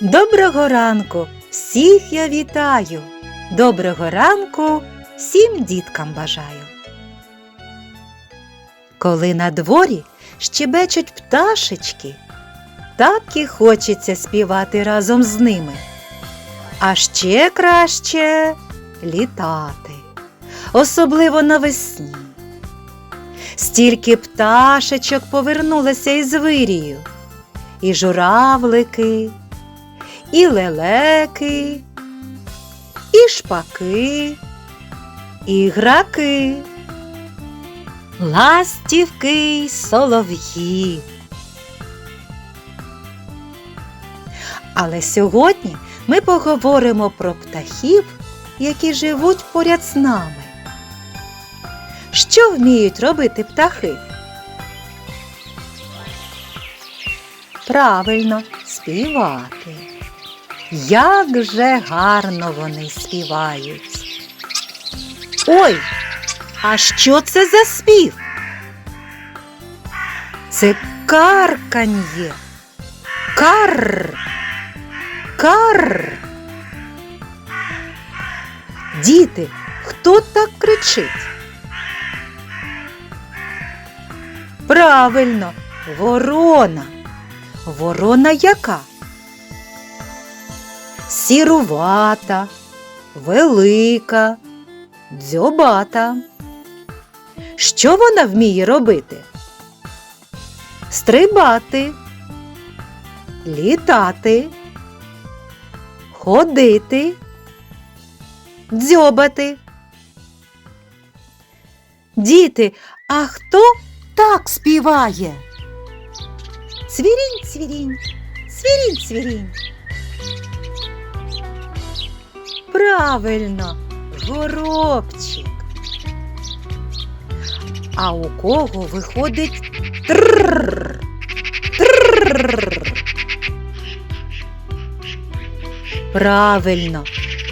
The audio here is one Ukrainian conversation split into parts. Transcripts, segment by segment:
Доброго ранку! Всіх я вітаю! Доброго ранку всім діткам бажаю. Коли на дворі щебечуть пташечки, так і хочеться співати разом з ними. А ще краще літати, особливо навесні. Стільки пташечок повернулося із вирію, і журавлики, і лелеки, і шпаки, і граки, ластівки й солов'ї. Але сьогодні ми поговоримо про птахів, які живуть поряд з нами. Що вміють робити птахи? Правильно, співати. Як же гарно вони співають. Ой, а що це за спів? Це карканьє. Кар. Кар. Діти, хто так кричить? Правильно, ворона. Ворона яка? Сірувата, велика, дзьобата. Що вона вміє робити? Стрибати, літати, ходити, дзьобати. Діти, а хто так співає? Цвірінь, цвірінь, цвірінь, цвірінь. Правильно, горобчик. А у кого виходить трррр? Трррр. Правильно,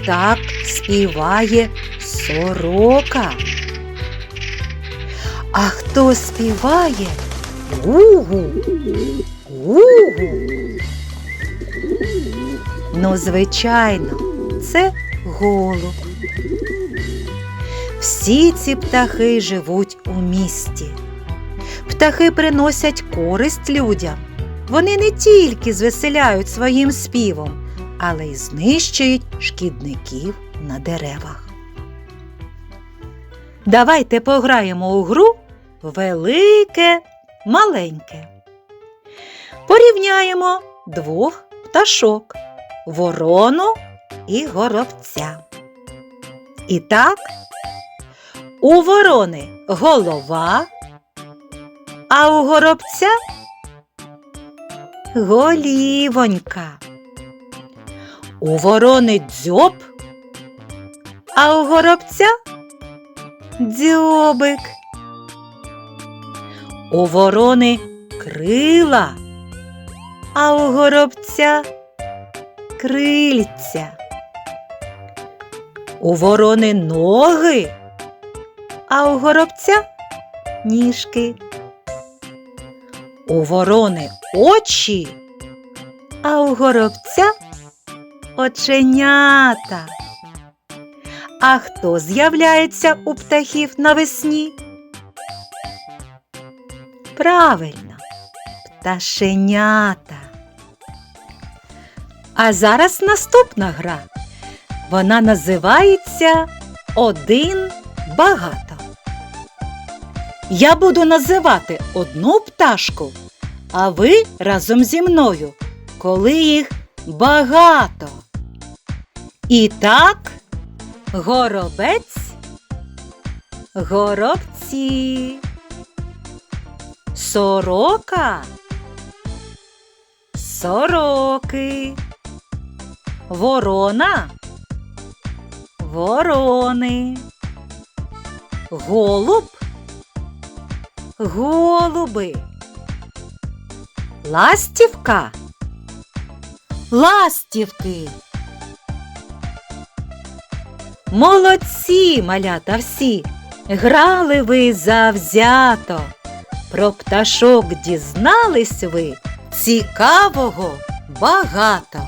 так співає сорока. А хто співає? Угу. Угу. Ну, звичайно, це голуб. Всі ці птахи живуть у місті. Птахи приносять користь людям. Вони не тільки звеселяють своїм співом, але й знищують шкідників на деревах. Давайте пограємо у гру велике, маленьке. Порівняємо двох пташок ворону і горобця. І так, у ворони голова, а у горобця голівонька. У ворони дзьоб, а у горобця дзьобик. У ворони крила, а у горобця крильця. У ворони ноги, а у горобця ніжки. У ворони очі, а у горобця оченята. А хто з'являється у птахів навесні? Правильно, пташенята. А зараз наступна гра. Вона називається Один багато. Я буду називати одну пташку, а ви разом зі мною, коли їх багато. І так, горобець, горобці, сорока, сороки, ворона, ворони, голуб, голуби, ластівка, ластівки. Молодці, малята всі, грали ви завзято. Про пташок дізнались ви. Цікавого багато.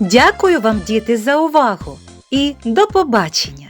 Дякую вам, діти, за увагу і до побачення!